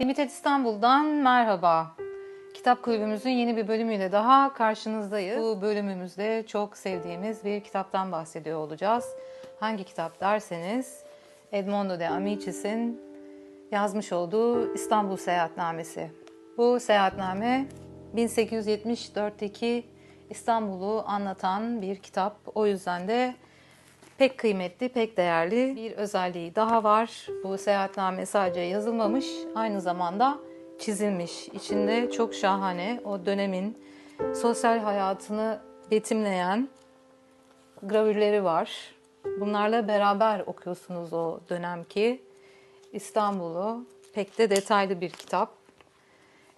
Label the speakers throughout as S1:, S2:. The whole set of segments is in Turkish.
S1: Limited İstanbul'dan merhaba. Kitap kulübümüzün yeni bir bölümüyle daha karşınızdayız. Bu bölümümüzde çok sevdiğimiz bir kitaptan bahsediyor olacağız. Hangi kitap derseniz Edmondo de Amicis'in yazmış olduğu İstanbul Seyahatnamesi. Bu seyahatname 1874'teki İstanbul'u anlatan bir kitap. O yüzden de pek kıymetli, pek değerli bir özelliği daha var. Bu seyahatname sadece yazılmamış, aynı zamanda çizilmiş. İçinde çok şahane o dönemin sosyal hayatını betimleyen gravürleri var. Bunlarla beraber okuyorsunuz o dönemki İstanbul'u. Pek de detaylı bir kitap.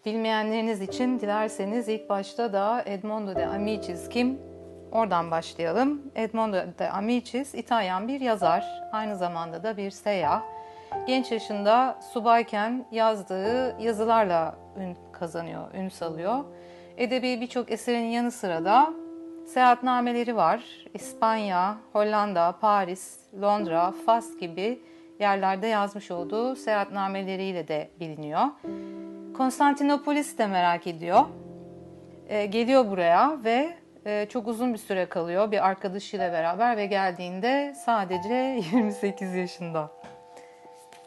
S1: Bilmeyenleriniz için dilerseniz ilk başta da Edmondo de Amicis kim? Oradan başlayalım. Edmondo de Amicis İtalyan bir yazar, aynı zamanda da bir seyyah. Genç yaşında subayken yazdığı yazılarla ün kazanıyor, ün salıyor. Edebi birçok eserin yanı sıra da seyahatnameleri var. İspanya, Hollanda, Paris, Londra, Fas gibi yerlerde yazmış olduğu seyahatnameleriyle de biliniyor. Konstantinopolis de merak ediyor. E, geliyor buraya ve çok uzun bir süre kalıyor bir arkadaşıyla beraber ve geldiğinde sadece 28 yaşında.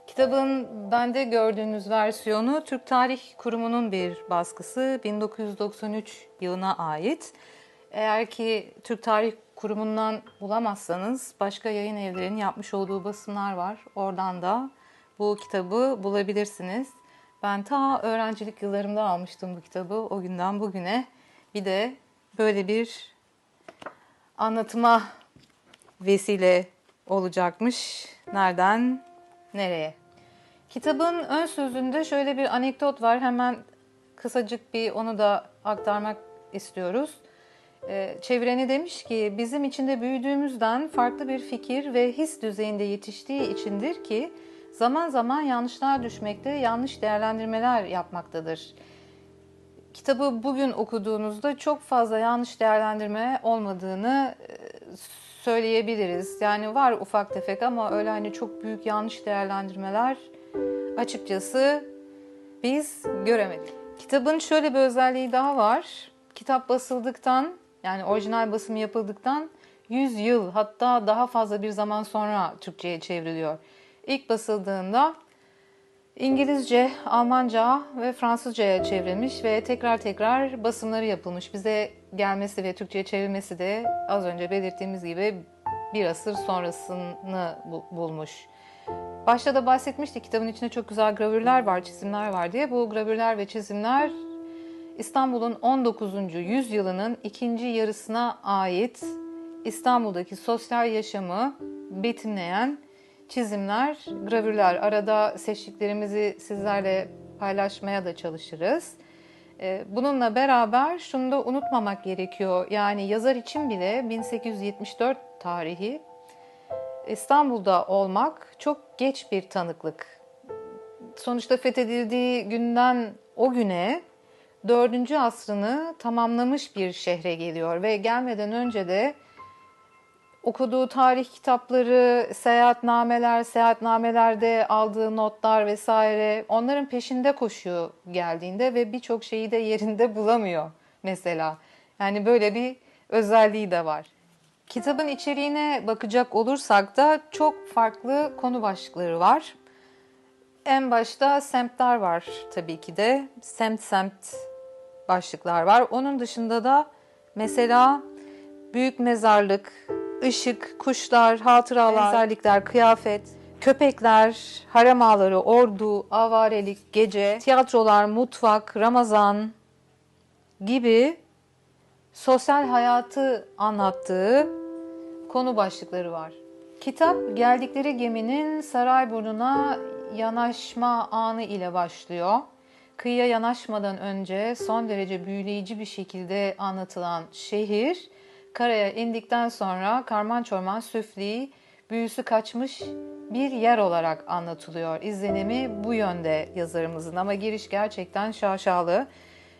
S1: Kitabın bende gördüğünüz versiyonu Türk Tarih Kurumu'nun bir baskısı 1993 yılına ait. Eğer ki Türk Tarih Kurumu'ndan bulamazsanız başka yayın evlerinin yapmış olduğu basımlar var. Oradan da bu kitabı bulabilirsiniz. Ben ta öğrencilik yıllarımda almıştım bu kitabı. O günden bugüne bir de böyle bir anlatıma vesile olacakmış. Nereden nereye? Kitabın ön sözünde şöyle bir anekdot var. Hemen kısacık bir onu da aktarmak istiyoruz. Ee, çevireni demiş ki bizim içinde büyüdüğümüzden farklı bir fikir ve his düzeyinde yetiştiği içindir ki zaman zaman yanlışlar düşmekte, yanlış değerlendirmeler yapmaktadır. Kitabı bugün okuduğunuzda çok fazla yanlış değerlendirme olmadığını e, söyleyebiliriz. Yani var ufak tefek ama öyle hani çok büyük yanlış değerlendirmeler açıkçası biz göremedik. Kitabın şöyle bir özelliği daha var. Kitap basıldıktan yani orijinal basımı yapıldıktan 100 yıl hatta daha fazla bir zaman sonra Türkçe'ye çevriliyor. İlk basıldığında İngilizce, Almanca ve Fransızca'ya çevrilmiş ve tekrar tekrar basımları yapılmış. Bize gelmesi ve Türkçe'ye çevrilmesi de az önce belirttiğimiz gibi bir asır sonrasını bulmuş. Başta da bahsetmiştik kitabın içinde çok güzel gravürler var, çizimler var diye. Bu gravürler ve çizimler İstanbul'un 19. yüzyılının ikinci yarısına ait İstanbul'daki sosyal yaşamı betimleyen çizimler, gravürler. Arada seçtiklerimizi sizlerle paylaşmaya da çalışırız. Bununla beraber şunu da unutmamak gerekiyor. Yani yazar için bile 1874 tarihi İstanbul'da olmak çok geç bir tanıklık. Sonuçta fethedildiği günden o güne 4. asrını tamamlamış bir şehre geliyor ve gelmeden önce de okuduğu tarih kitapları, seyahatnameler, seyahatnamelerde aldığı notlar vesaire onların peşinde koşuyor geldiğinde ve birçok şeyi de yerinde bulamıyor mesela. Yani böyle bir özelliği de var. Kitabın içeriğine bakacak olursak da çok farklı konu başlıkları var. En başta semtler var tabii ki de. Semt semt başlıklar var. Onun dışında da mesela büyük mezarlık, ışık, kuşlar, hatıralar, benzerlikler, kıyafet, köpekler, harem ağları, ordu, avarelik, gece, tiyatrolar, mutfak, Ramazan gibi sosyal hayatı anlattığı konu başlıkları var. Kitap geldikleri geminin Sarayburnu'na yanaşma anı ile başlıyor. Kıyıya yanaşmadan önce son derece büyüleyici bir şekilde anlatılan şehir, karaya indikten sonra karman çorman süfli, büyüsü kaçmış bir yer olarak anlatılıyor. İzlenimi bu yönde yazarımızın ama giriş gerçekten şaşalı.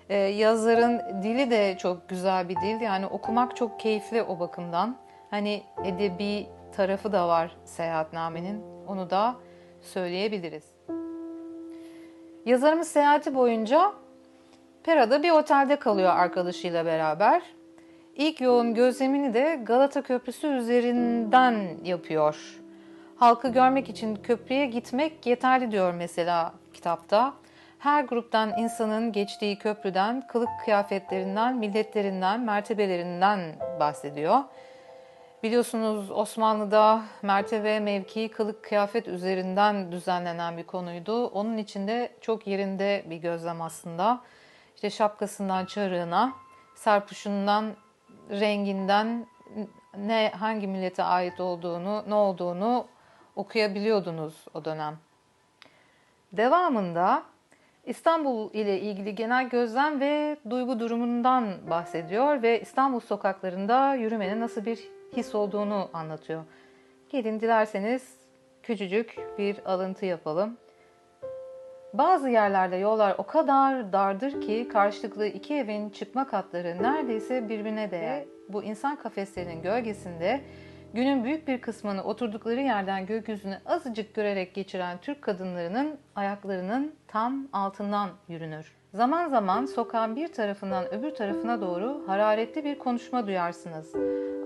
S1: Ee, yazarın dili de çok güzel bir dil. Yani okumak çok keyifli o bakımdan. Hani edebi tarafı da var seyahatnamenin. Onu da söyleyebiliriz. Yazarımız seyahati boyunca Pera'da bir otelde kalıyor arkadaşıyla beraber. İlk yoğun gözlemini de Galata Köprüsü üzerinden yapıyor. Halkı görmek için köprüye gitmek yeterli diyor mesela kitapta. Her gruptan insanın geçtiği köprüden, kılık kıyafetlerinden, milletlerinden, mertebelerinden bahsediyor. Biliyorsunuz Osmanlı'da mertebe, mevki, kılık, kıyafet üzerinden düzenlenen bir konuydu. Onun içinde çok yerinde bir gözlem aslında. İşte şapkasından çarığına, serpuşundan, renginden ne hangi millete ait olduğunu, ne olduğunu okuyabiliyordunuz o dönem. Devamında İstanbul ile ilgili genel gözlem ve duygu durumundan bahsediyor ve İstanbul sokaklarında yürümenin nasıl bir his olduğunu anlatıyor. Gelin dilerseniz küçücük bir alıntı yapalım. Bazı yerlerde yollar o kadar dardır ki karşılıklı iki evin çıkma katları neredeyse birbirine değer. Bu insan kafeslerinin gölgesinde günün büyük bir kısmını oturdukları yerden gökyüzünü azıcık görerek geçiren Türk kadınlarının ayaklarının tam altından yürünür. Zaman zaman sokağın bir tarafından öbür tarafına doğru hararetli bir konuşma duyarsınız.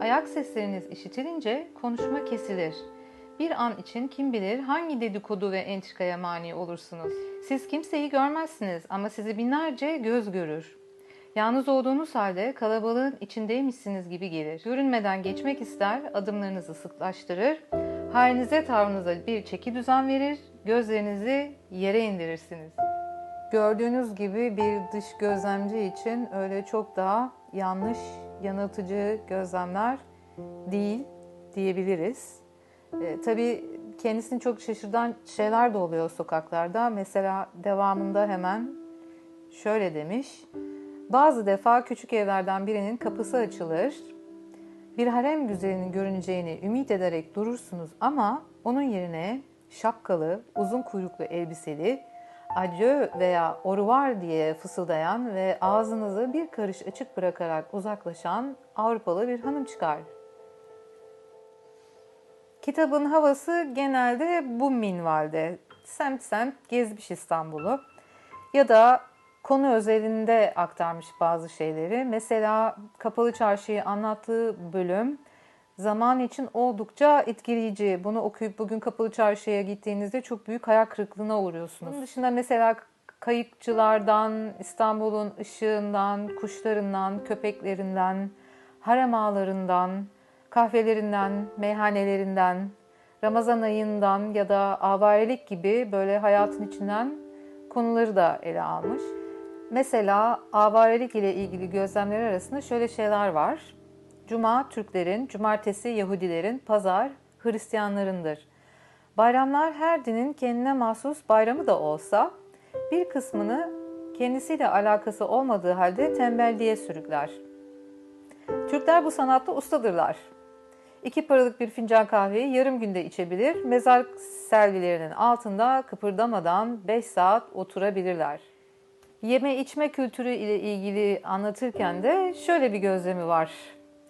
S1: Ayak sesleriniz işitilince konuşma kesilir. Bir an için kim bilir hangi dedikodu ve entrikaya mani olursunuz. Siz kimseyi görmezsiniz ama sizi binlerce göz görür. Yalnız olduğunuz halde kalabalığın içindeymişsiniz gibi gelir. Görünmeden geçmek ister, adımlarınızı sıklaştırır, halinize tavrınıza bir çeki düzen verir, gözlerinizi yere indirirsiniz. Gördüğünüz gibi bir dış gözlemci için öyle çok daha yanlış, yanıltıcı gözlemler değil diyebiliriz. E, tabii kendisini çok şaşırtan şeyler de oluyor sokaklarda. Mesela devamında hemen şöyle demiş. Bazı defa küçük evlerden birinin kapısı açılır. Bir harem güzelinin görüneceğini ümit ederek durursunuz ama onun yerine şapkalı, uzun kuyruklu elbiseli, adieu veya oruvar diye fısıldayan ve ağzınızı bir karış açık bırakarak uzaklaşan Avrupalı bir hanım çıkar. Kitabın havası genelde bu minvalde. Semt semt gezmiş İstanbul'u. Ya da konu özelinde aktarmış bazı şeyleri. Mesela Kapalı Çarşı'yı anlattığı bölüm zaman için oldukça etkileyici. Bunu okuyup bugün Kapalı Çarşı'ya gittiğinizde çok büyük hayal kırıklığına uğruyorsunuz. Bunun dışında mesela kayıkçılardan, İstanbul'un ışığından, kuşlarından, köpeklerinden, harem ağlarından, kahvelerinden, meyhanelerinden, Ramazan ayından ya da avarelik gibi böyle hayatın içinden konuları da ele almış. Mesela avarelik ile ilgili gözlemler arasında şöyle şeyler var. Cuma Türklerin, cumartesi Yahudilerin, pazar Hristiyanlarındır. Bayramlar her dinin kendine mahsus bayramı da olsa bir kısmını kendisiyle alakası olmadığı halde tembelliğe sürükler. Türkler bu sanatta ustadırlar. İki paralık bir fincan kahveyi yarım günde içebilir, mezar servilerinin altında kıpırdamadan 5 saat oturabilirler. Yeme içme kültürü ile ilgili anlatırken de şöyle bir gözlemi var.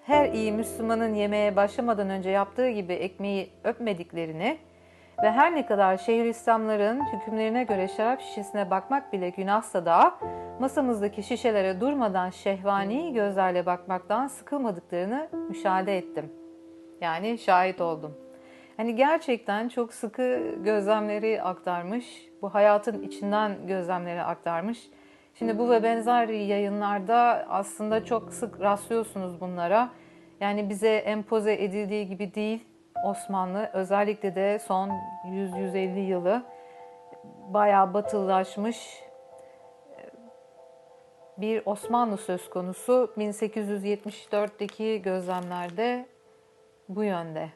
S1: Her iyi Müslümanın yemeğe başlamadan önce yaptığı gibi ekmeği öpmediklerini ve her ne kadar Şeyhülislamların hükümlerine göre şarap şişesine bakmak bile günahsa da masamızdaki şişelere durmadan şehvani gözlerle bakmaktan sıkılmadıklarını müşahede ettim. Yani şahit oldum. Hani gerçekten çok sıkı gözlemleri aktarmış, bu hayatın içinden gözlemleri aktarmış. Şimdi bu ve benzer yayınlarda aslında çok sık rastlıyorsunuz bunlara. Yani bize empoze edildiği gibi değil Osmanlı. Özellikle de son 100-150 yılı bayağı batılılaşmış bir Osmanlı söz konusu. 1874'teki gözlemlerde bu yönde.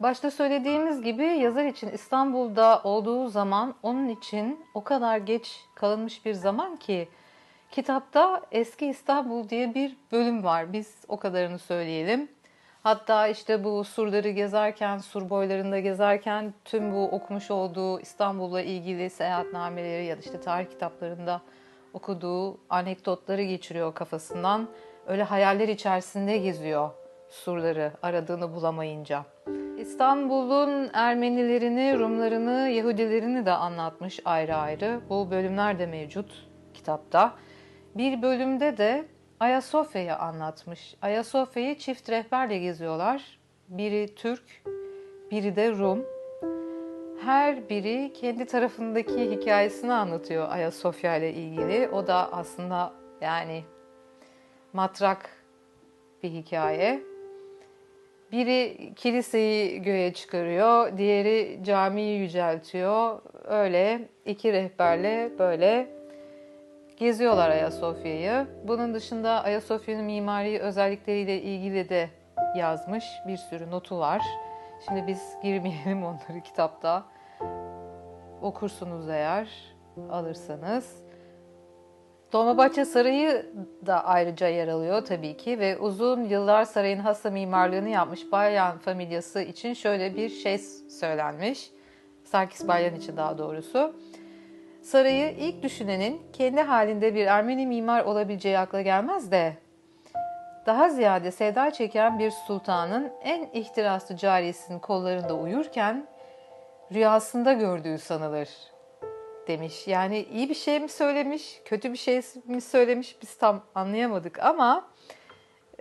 S1: Başta söylediğimiz gibi yazar için İstanbul'da olduğu zaman onun için o kadar geç kalınmış bir zaman ki kitapta Eski İstanbul diye bir bölüm var. Biz o kadarını söyleyelim. Hatta işte bu surları gezerken, sur boylarında gezerken tüm bu okumuş olduğu İstanbul'la ilgili seyahatnameleri ya da işte tarih kitaplarında okuduğu anekdotları geçiriyor kafasından. Öyle hayaller içerisinde geziyor surları aradığını bulamayınca. İstanbul'un Ermenilerini, Rumlarını, Yahudilerini de anlatmış ayrı ayrı. Bu bölümler de mevcut kitapta. Bir bölümde de Ayasofya'yı anlatmış. Ayasofya'yı çift rehberle geziyorlar. Biri Türk, biri de Rum. Her biri kendi tarafındaki hikayesini anlatıyor Ayasofya ile ilgili. O da aslında yani matrak bir hikaye. Biri kiliseyi göğe çıkarıyor, diğeri camiyi yüceltiyor. Öyle iki rehberle böyle geziyorlar Ayasofya'yı. Bunun dışında Ayasofya'nın mimari özellikleriyle ilgili de yazmış bir sürü notu var. Şimdi biz girmeyelim onları kitapta. Okursunuz eğer alırsanız. Dolmabahçe Sarayı da ayrıca yer alıyor tabii ki ve uzun yıllar sarayın hassa mimarlığını yapmış Balyan familyası için şöyle bir şey söylenmiş. Sarkis Balyan için daha doğrusu. Sarayı ilk düşünenin kendi halinde bir Ermeni mimar olabileceği akla gelmez de daha ziyade sevda çeken bir sultanın en ihtiraslı cariyesinin kollarında uyurken rüyasında gördüğü sanılır demiş. Yani iyi bir şey mi söylemiş, kötü bir şey mi söylemiş biz tam anlayamadık ama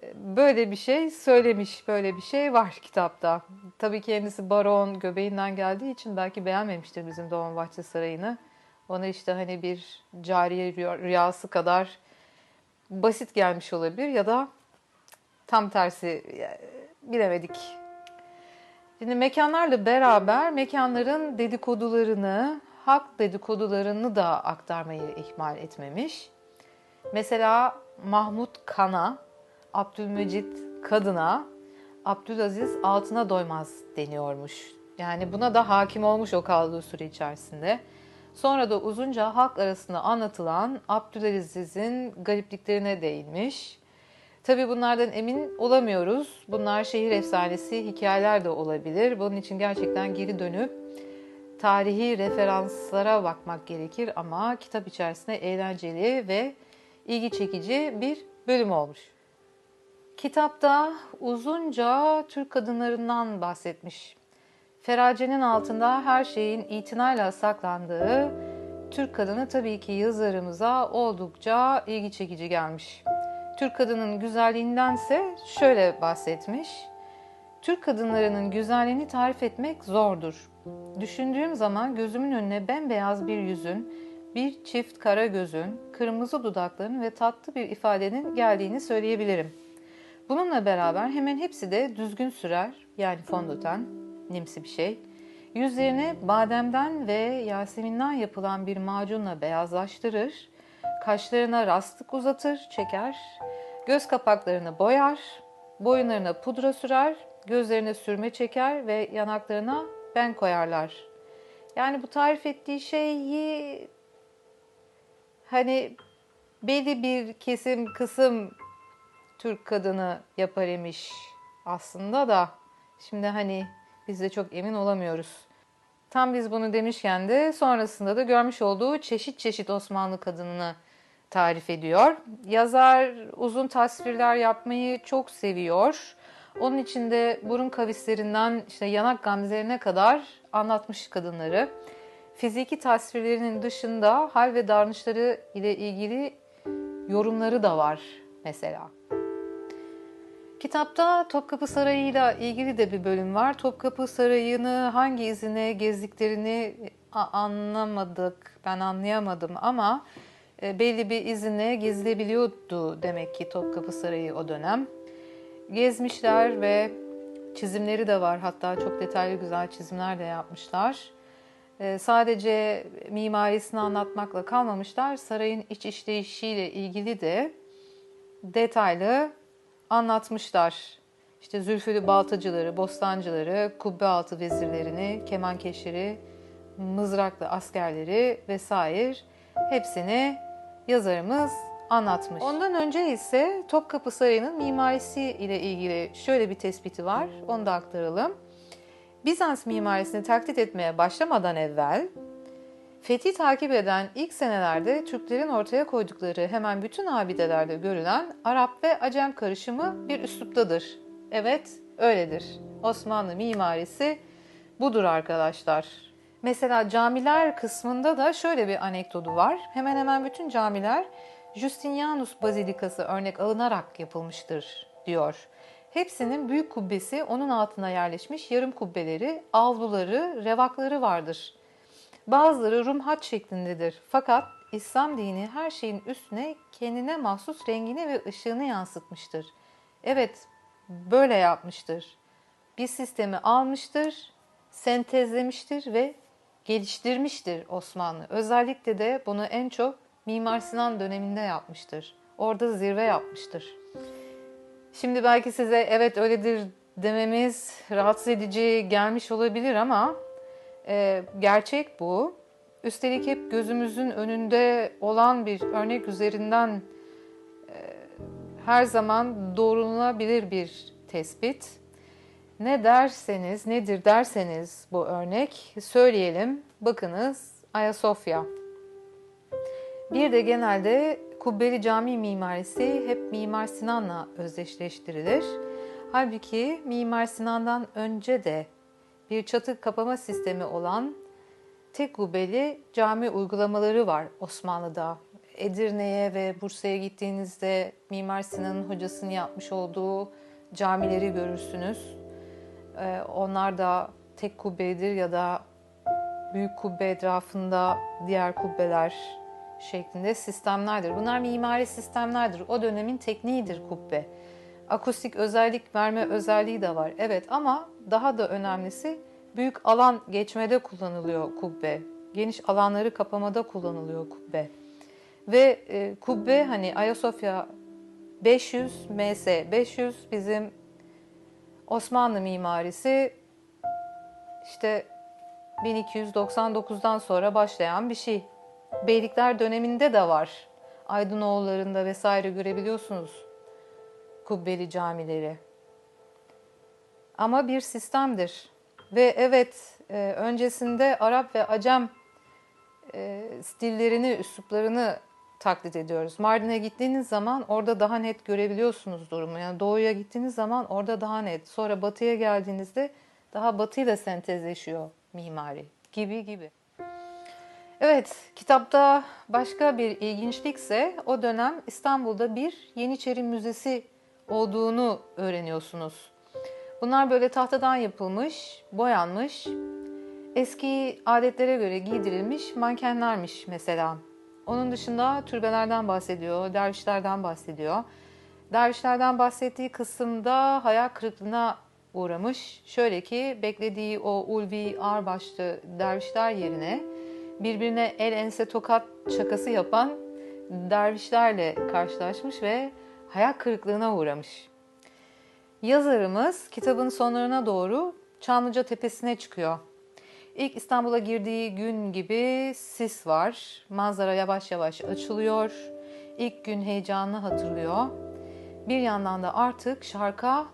S1: e, böyle bir şey söylemiş, böyle bir şey var kitapta. Tabii kendisi baron göbeğinden geldiği için belki beğenmemiştir bizim Dolmabahçe Sarayı'nı. Ona işte hani bir cariye rüyası kadar basit gelmiş olabilir ya da tam tersi bilemedik. Şimdi mekanlarla beraber mekanların dedikodularını, hak dedikodularını da aktarmayı ihmal etmemiş. Mesela Mahmut Kan'a, Abdülmecit Kadın'a, Abdülaziz Altına Doymaz deniyormuş. Yani buna da hakim olmuş o kaldığı süre içerisinde. Sonra da uzunca halk arasında anlatılan Abdülaziz'in garipliklerine değinmiş. Tabi bunlardan emin olamıyoruz. Bunlar şehir efsanesi, hikayeler de olabilir. Bunun için gerçekten geri dönüp tarihi referanslara bakmak gerekir ama kitap içerisinde eğlenceli ve ilgi çekici bir bölüm olmuş. Kitapta uzunca Türk kadınlarından bahsetmiş. Feracenin altında her şeyin itinayla saklandığı Türk kadını tabii ki yazarımıza oldukça ilgi çekici gelmiş. Türk kadının güzelliğindense şöyle bahsetmiş. Türk kadınlarının güzelliğini tarif etmek zordur. Düşündüğüm zaman gözümün önüne bembeyaz bir yüzün, bir çift kara gözün, kırmızı dudakların ve tatlı bir ifadenin geldiğini söyleyebilirim. Bununla beraber hemen hepsi de düzgün sürer, yani fondöten, nimsi bir şey. Yüzlerini bademden ve yaseminden yapılan bir macunla beyazlaştırır, kaşlarına rastlık uzatır, çeker, göz kapaklarını boyar, boyunlarına pudra sürer, gözlerine sürme çeker ve yanaklarına ben koyarlar. Yani bu tarif ettiği şeyi hani belli bir kesim kısım Türk kadını yapar imiş aslında da şimdi hani biz de çok emin olamıyoruz. Tam biz bunu demişken de sonrasında da görmüş olduğu çeşit çeşit Osmanlı kadınını tarif ediyor. Yazar uzun tasvirler yapmayı çok seviyor. Onun içinde burun kavislerinden işte yanak gamzelerine kadar anlatmış kadınları. Fiziki tasvirlerinin dışında hal ve davranışları ile ilgili yorumları da var mesela. Kitapta Topkapı Sarayı ile ilgili de bir bölüm var. Topkapı Sarayı'nı hangi izine gezdiklerini anlamadık, ben anlayamadım ama e, belli bir izine gezilebiliyordu demek ki Topkapı Sarayı o dönem. Gezmişler ve çizimleri de var. Hatta çok detaylı güzel çizimler de yapmışlar. E, sadece mimarisini anlatmakla kalmamışlar. Sarayın iç işleyişiyle ilgili de detaylı anlatmışlar. İşte zülfülü baltacıları, bostancıları, kubbe altı vezirlerini, kemankeşleri, mızraklı askerleri vesaire hepsini yazarımız anlatmış. Ondan önce ise Topkapı Sarayı'nın mimarisi ile ilgili şöyle bir tespiti var. Onu da aktaralım. Bizans mimarisini taklit etmeye başlamadan evvel Fethi takip eden ilk senelerde Türklerin ortaya koydukları hemen bütün abidelerde görülen Arap ve Acem karışımı bir üsluptadır. Evet, öyledir. Osmanlı mimarisi budur arkadaşlar. Mesela camiler kısmında da şöyle bir anekdotu var. Hemen hemen bütün camiler Justinianus Bazilikası örnek alınarak yapılmıştır diyor. Hepsinin büyük kubbesi onun altına yerleşmiş yarım kubbeleri, avluları, revakları vardır. Bazıları Rum haç şeklindedir. Fakat İslam dini her şeyin üstüne kendine mahsus rengini ve ışığını yansıtmıştır. Evet, böyle yapmıştır. Bir sistemi almıştır, sentezlemiştir ve geliştirmiştir Osmanlı. Özellikle de bunu en çok Mimar Sinan döneminde yapmıştır. Orada zirve yapmıştır. Şimdi belki size evet öyledir dememiz rahatsız edici gelmiş olabilir ama e, gerçek bu. Üstelik hep gözümüzün önünde olan bir örnek üzerinden e, her zaman doğrulanabilir bir tespit. Ne derseniz, nedir derseniz bu örnek söyleyelim. Bakınız Ayasofya. Bir de genelde kubbeli cami mimarisi hep Mimar Sinan'la özdeşleştirilir. Halbuki Mimar Sinan'dan önce de bir çatı kapama sistemi olan tek kubbeli cami uygulamaları var Osmanlı'da. Edirne'ye ve Bursa'ya gittiğinizde Mimar Sinan'ın hocasının yapmış olduğu camileri görürsünüz. Ee, onlar da tek kubbelidir ya da büyük kubbe etrafında diğer kubbeler şeklinde sistemlerdir. Bunlar mimari sistemlerdir. O dönemin tekniğidir kubbe. Akustik özellik verme özelliği de var. Evet ama daha da önemlisi büyük alan geçmede kullanılıyor kubbe. Geniş alanları kapamada kullanılıyor kubbe. Ve e, kubbe hani Ayasofya 500 ms 500 bizim Osmanlı mimarisi işte 1299'dan sonra başlayan bir şey. Beylikler döneminde de var. Aydınoğullarında vesaire görebiliyorsunuz kubbeli camileri. Ama bir sistemdir. Ve evet e, öncesinde Arap ve Acem e, stillerini, üsluplarını taklit ediyoruz. Mardin'e gittiğiniz zaman orada daha net görebiliyorsunuz durumu. Yani doğuya gittiğiniz zaman orada daha net. Sonra batıya geldiğinizde daha batıyla sentezleşiyor mimari gibi gibi. Evet, kitapta başka bir ilginçlikse o dönem İstanbul'da bir Yeniçeri Müzesi olduğunu öğreniyorsunuz. Bunlar böyle tahtadan yapılmış, boyanmış, eski adetlere göre giydirilmiş mankenlermiş mesela. Onun dışında türbelerden bahsediyor, dervişlerden bahsediyor. Dervişlerden bahsettiği kısımda hayal kırıklığına uğramış. Şöyle ki beklediği o ulvi ağırbaşlı dervişler yerine birbirine el ense tokat şakası yapan dervişlerle karşılaşmış ve hayal kırıklığına uğramış. Yazarımız kitabın sonlarına doğru Çamlıca Tepesi'ne çıkıyor. İlk İstanbul'a girdiği gün gibi sis var. Manzara yavaş yavaş açılıyor. İlk gün heyecanını hatırlıyor. Bir yandan da artık şarka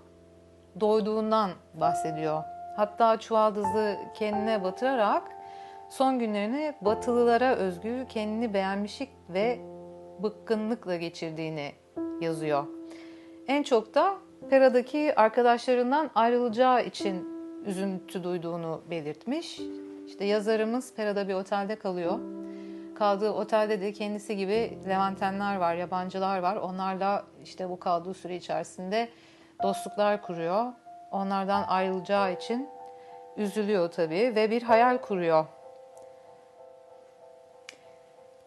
S1: doyduğundan bahsediyor. Hatta çuvaldızı kendine batırarak son günlerini batılılara özgü kendini beğenmişlik ve bıkkınlıkla geçirdiğini yazıyor. En çok da Pera'daki arkadaşlarından ayrılacağı için üzüntü duyduğunu belirtmiş. İşte yazarımız Pera'da bir otelde kalıyor. Kaldığı otelde de kendisi gibi Levantenler var, yabancılar var. Onlarla işte bu kaldığı süre içerisinde dostluklar kuruyor. Onlardan ayrılacağı için üzülüyor tabii ve bir hayal kuruyor.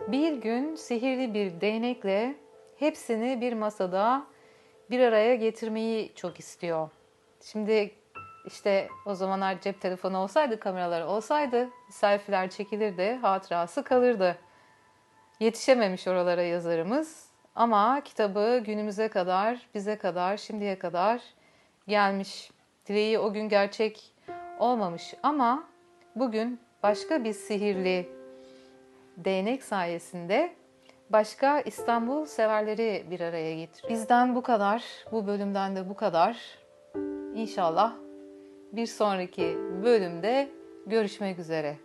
S1: Bir gün sihirli bir değnekle hepsini bir masada bir araya getirmeyi çok istiyor. Şimdi işte o zamanlar cep telefonu olsaydı, kameralar olsaydı selfie'ler çekilirdi, hatırası kalırdı. Yetişememiş oralara yazarımız ama kitabı günümüze kadar, bize kadar, şimdiye kadar gelmiş. Dileği o gün gerçek olmamış ama bugün başka bir sihirli değnek sayesinde başka İstanbul severleri bir araya getir. Bizden bu kadar, bu bölümden de bu kadar. İnşallah bir sonraki bölümde görüşmek üzere.